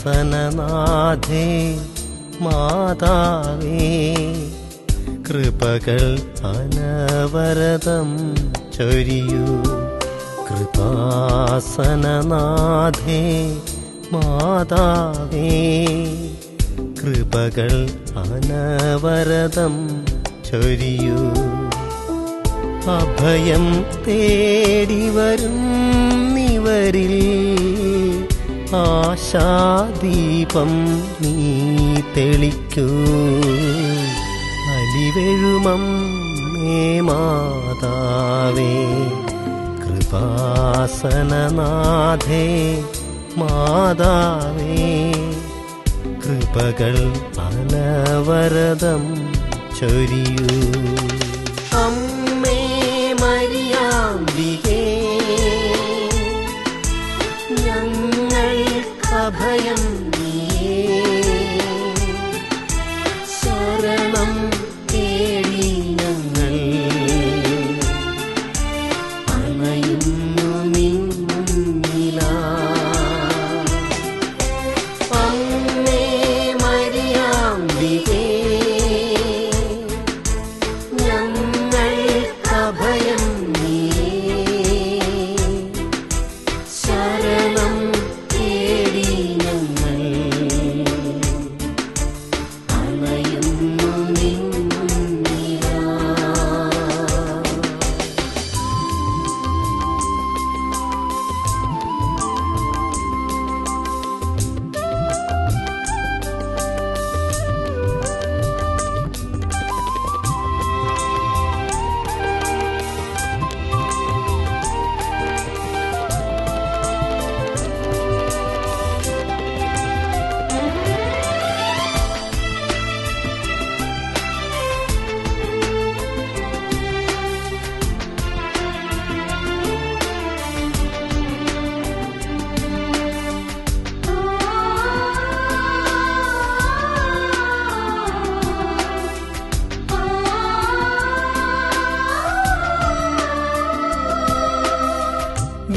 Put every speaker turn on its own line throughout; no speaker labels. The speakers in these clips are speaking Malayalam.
കൃപാസനനാഥേ മാതാവേ കൃപകൾ അനവരതം ചൊരിയൂ. കൃപാസനനാഥേ മാതാവേ കൃപകൾ അനവരതം ചൊരിയൂ. അഭയം തേടി വരും നിവരിൽ ആശാദീപം നീ തെളിക്കൂ. അലിവെഴുമം മേ മാതാവേ കൃപാസനനാഥേ മാതാവേ. കൃപകൾ അനവരതം ചൊരിയൂ. अभयम्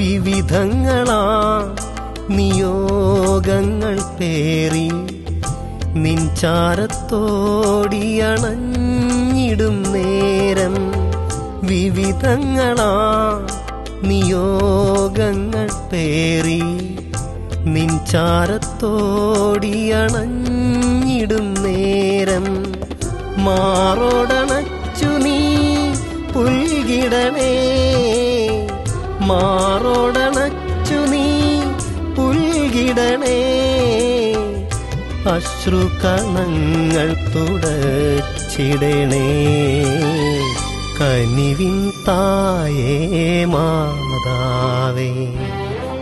വിവിധങ്ങളാ നിയോഗങ്ങൾ പേറി നിൻചാരത്തോടിയണഞ്ഞിടും നേരം. വിവിധങ്ങളാ നിയോഗങ്ങൾ പേറി നിൻചാരത്തോടിയണഞ്ഞിടും നേരം. മാറോടണച്ചു നീ പുൽകിടണേ മാറോടണച്ചു അശ്രുകണങ്ങൾ തുടച്ചിടണേ. കനിവിൻ തായേ മാതാവേ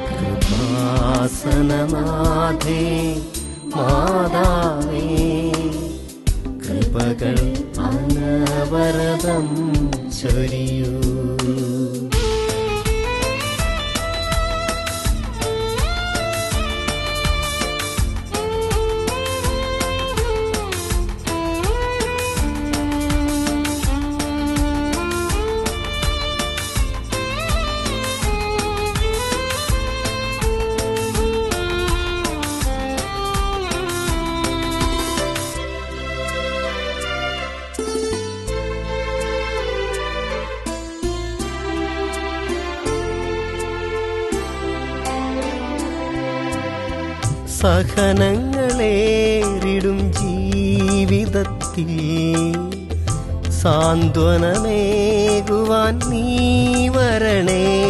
കൃപാസനനാഥേ മാതാവേ കൃപകൾ അനവരതം ചൊരിയൂ. സഹനങ്ങളേറിടും ജീവിതത്തിൽ. സാന്ത്വനമേകുവാൻ നീ വരണേ.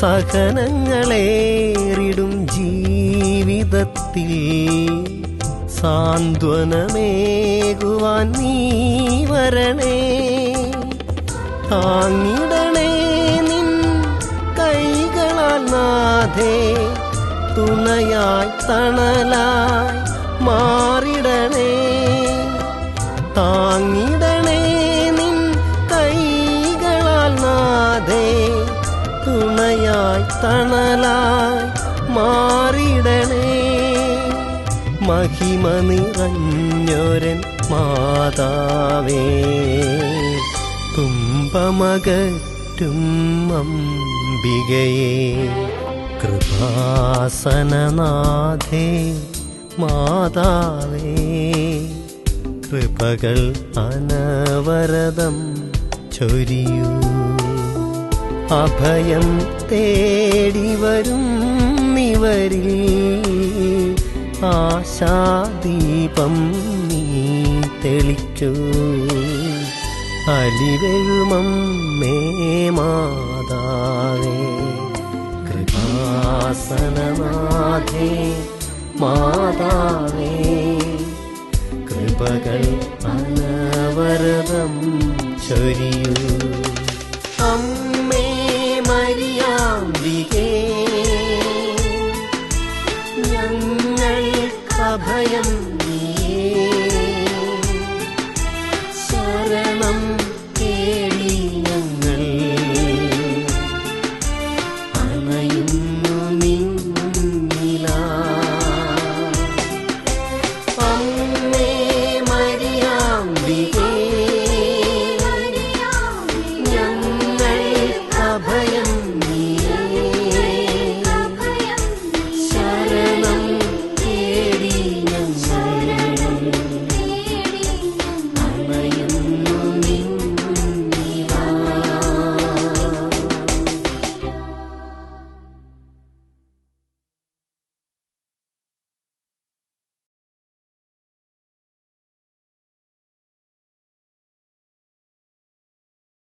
സഹനങ്ങളേറിടും ജീവിതത്തിൽ. സാന്ത്വനമേകുവാൻ നീ വരണേ. താങ്ങിടണേ നിൻ കൈകളാൽ നാഥേ. തുണയായി തണലായി മാറിടണേ. താങ്ങിടണേ നിൻ കൈകളാൽ നാദേ തുണയായി തണലായി മാറിടണേ. മഹിമ നിറഞ്ഞൊരൻ മാതാവേ. കുംഭമകറ്റും അംബികയെ. കൃപാസനനാഥേ മാതാവേ കൃപകൾ അനവരതം ചൊരിയൂ. അഭയം തേടി വരും ഇവരിൽ ആശാദീപം നീ തെളിക്കൂ അലിവെഴുമം മേ മാതാവേ. കൃപാസനനാഥേ മാതാവേ കൃപകൾ അനവരതം ചൊരിയൂ. അമ്മേ മരിയാമ്പികേ ഞങ്ങൾക്കഭയം